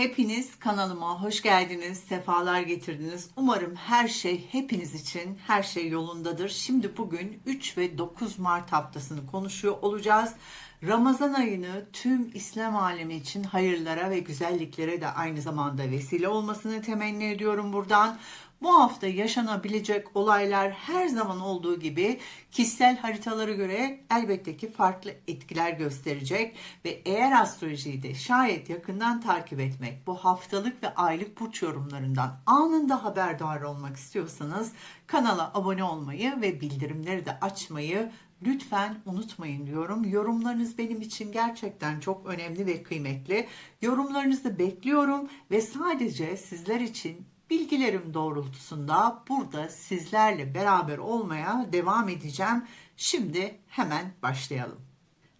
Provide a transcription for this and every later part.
Hepiniz kanalıma hoş geldiniz, sefalar getirdiniz. Umarım her şey hepiniz için her şey yolundadır. Şimdi bugün 3 ve 9 Mart haftasını konuşuyor olacağız. Ramazan ayını tüm İslam alemi için hayırlara ve güzelliklere de aynı zamanda vesile olmasını temenni ediyorum buradan. Bu hafta yaşanabilecek olaylar her zaman olduğu gibi kişisel haritalara göre elbette ki farklı etkiler gösterecek ve eğer astrolojiyi de şayet yakından takip etmek, bu haftalık ve aylık burç yorumlarından anında haberdar olmak istiyorsanız kanala abone olmayı ve bildirimleri de açmayı lütfen unutmayın diyorum. Yorumlarınız benim için gerçekten çok önemli ve kıymetli. Yorumlarınızı bekliyorum ve sadece sizler için bilgilerim doğrultusunda burada sizlerle beraber olmaya devam edeceğim. Şimdi hemen başlayalım.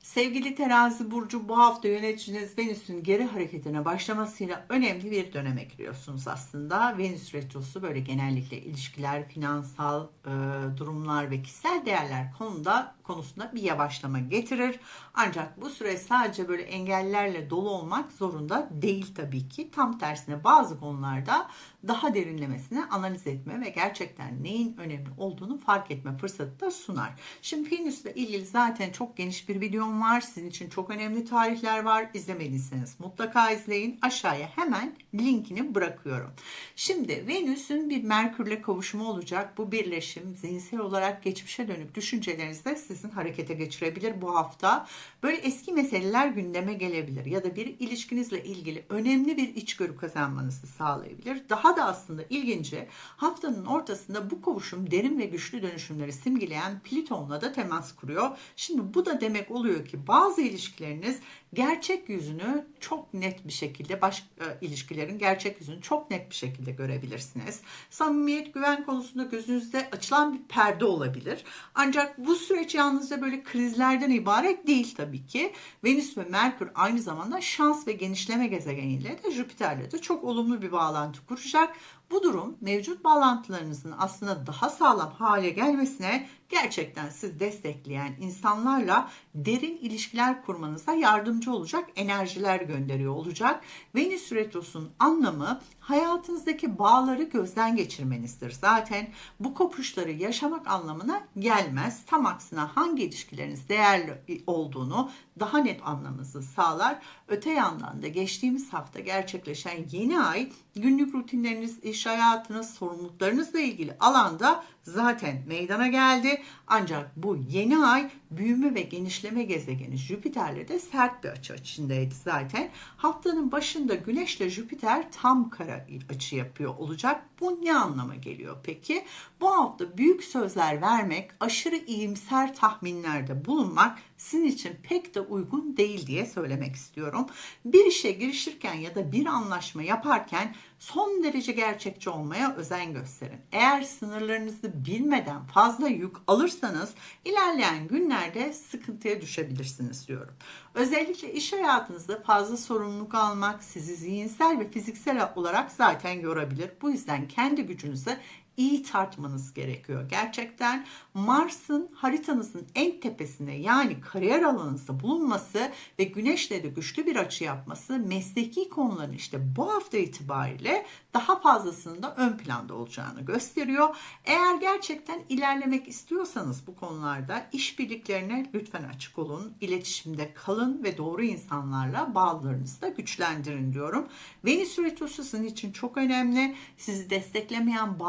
Sevgili terazi burcu bu hafta yöneticiniz Venüs'ün geri hareketine başlamasıyla önemli bir döneme giriyorsunuz aslında. Venüs retrosu böyle genellikle ilişkiler, finansal e, durumlar ve kişisel değerler konuda konusunda bir yavaşlama getirir. Ancak bu süre sadece böyle engellerle dolu olmak zorunda değil tabii ki. Tam tersine bazı konularda daha derinlemesine analiz etme ve gerçekten neyin önemli olduğunu fark etme fırsatı da sunar. Şimdi Venüs ile ilgili zaten çok geniş bir videom var. Sizin için çok önemli tarihler var. İzlemediyseniz mutlaka izleyin. Aşağıya hemen linkini bırakıyorum. Şimdi Venüs'ün bir Merkür'le kavuşumu olacak. Bu birleşim zihinsel olarak geçmişe dönük düşüncelerinizde sizin harekete geçirebilir bu hafta. Böyle eski meseleler gündeme gelebilir ya da bir ilişkinizle ilgili önemli bir içgörü kazanmanızı sağlayabilir. Daha da aslında ilginci haftanın ortasında bu kavuşum derin ve güçlü dönüşümleri simgeleyen Plüton'la da temas kuruyor. Şimdi bu da demek oluyor ki bazı ilişkileriniz gerçek yüzünü çok net bir şekilde baş e, ilişkilerin gerçek yüzünü çok net bir şekilde görebilirsiniz. Samimiyet, güven konusunda gözünüzde açılan bir perde olabilir. Ancak bu süreç yalnızca böyle krizlerden ibaret değil tabii ki. Venüs ve Merkür aynı zamanda şans ve genişleme gezegeniyle de Jüpiter'le de çok olumlu bir bağlantı kuracak. Bu durum mevcut bağlantılarınızın aslında daha sağlam hale gelmesine gerçekten siz destekleyen insanlarla derin ilişkiler kurmanıza yardımcı olacak enerjiler gönderiyor olacak. Venüs Retrosu'nun anlamı hayatınızdaki bağları gözden geçirmenizdir. Zaten bu kopuşları yaşamak anlamına gelmez. Tam aksine hangi ilişkileriniz değerli olduğunu daha net anlamanızı sağlar. Öte yandan da geçtiğimiz hafta gerçekleşen yeni ay günlük rutinleriniz, iş hayatınız, sorumluluklarınızla ilgili alanda zaten meydana geldi. Ancak bu yeni ay büyüme ve genişleme gezegeni Jüpiter'le de sert bir açı içindeydi zaten. Haftanın başında Güneş ile Jüpiter tam kara açı yapıyor olacak. Bu ne anlama geliyor peki? Bu hafta büyük sözler vermek, aşırı iyimser tahminlerde bulunmak sizin için pek de uygun değil diye söylemek istiyorum. Bir işe girişirken ya da bir anlaşma yaparken son derece gerçekçi olmaya özen gösterin. Eğer sınırlarınızı bilmeden fazla yük alırsanız ilerleyen günlerde sıkıntıya düşebilirsiniz diyorum. Özellikle iş hayatınızda fazla sorumluluk almak sizi zihinsel ve fiziksel olarak zaten yorabilir. Bu yüzden kendi gücünüzü iyi tartmanız gerekiyor. Gerçekten Mars'ın haritanızın en tepesinde yani kariyer alanınızda bulunması ve Güneş'le de güçlü bir açı yapması mesleki konuların işte bu hafta itibariyle daha fazlasının da ön planda olacağını gösteriyor. Eğer gerçekten ilerlemek istiyorsanız bu konularda işbirliklerine lütfen açık olun. İletişimde kalın ve doğru insanlarla bağlarınızı da güçlendirin diyorum. Venüs retrosu sizin için çok önemli. Sizi desteklemeyen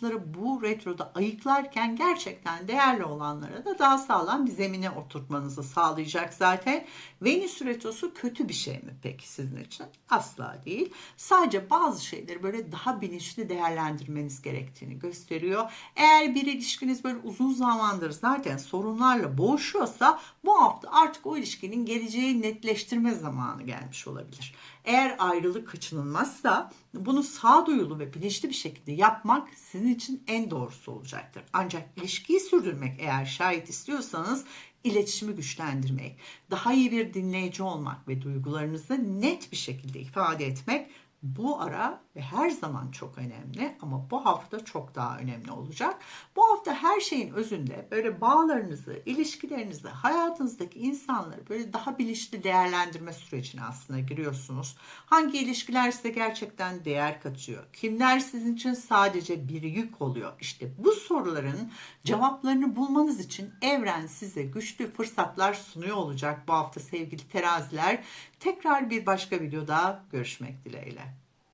bağlantıları bu retroda ayıklarken gerçekten değerli olanlara da daha sağlam bir zemine oturtmanızı sağlayacak zaten. Venüs retrosu kötü bir şey mi peki sizin için? Asla değil. Sadece bazı şeyleri böyle daha bilinçli değerlendirmeniz gerektiğini gösteriyor. Eğer bir ilişkiniz böyle uzun zamandır zaten sorunlarla boğuşuyorsa bu hafta artık o ilişkinin geleceği netleştirme zamanı gelmiş olabilir. Eğer ayrılık kaçınılmazsa bunu sağduyulu ve bilinçli bir şekilde yapmak sizin için en doğrusu olacaktır. Ancak ilişkiyi sürdürmek eğer şayet istiyorsanız iletişimi güçlendirmek, daha iyi bir dinleyici olmak ve duygularınızı net bir şekilde ifade etmek bu ara ve her zaman çok önemli ama bu hafta çok daha önemli olacak. Bu hafta her şeyin özünde böyle bağlarınızı, ilişkilerinizi, hayatınızdaki insanları böyle daha bilinçli değerlendirme sürecine aslında giriyorsunuz. Hangi ilişkiler size gerçekten değer katıyor? Kimler sizin için sadece bir yük oluyor? İşte bu soruların cevaplarını bulmanız için evren size güçlü fırsatlar sunuyor olacak bu hafta sevgili teraziler. Tekrar bir başka videoda görüşmek dileğiyle.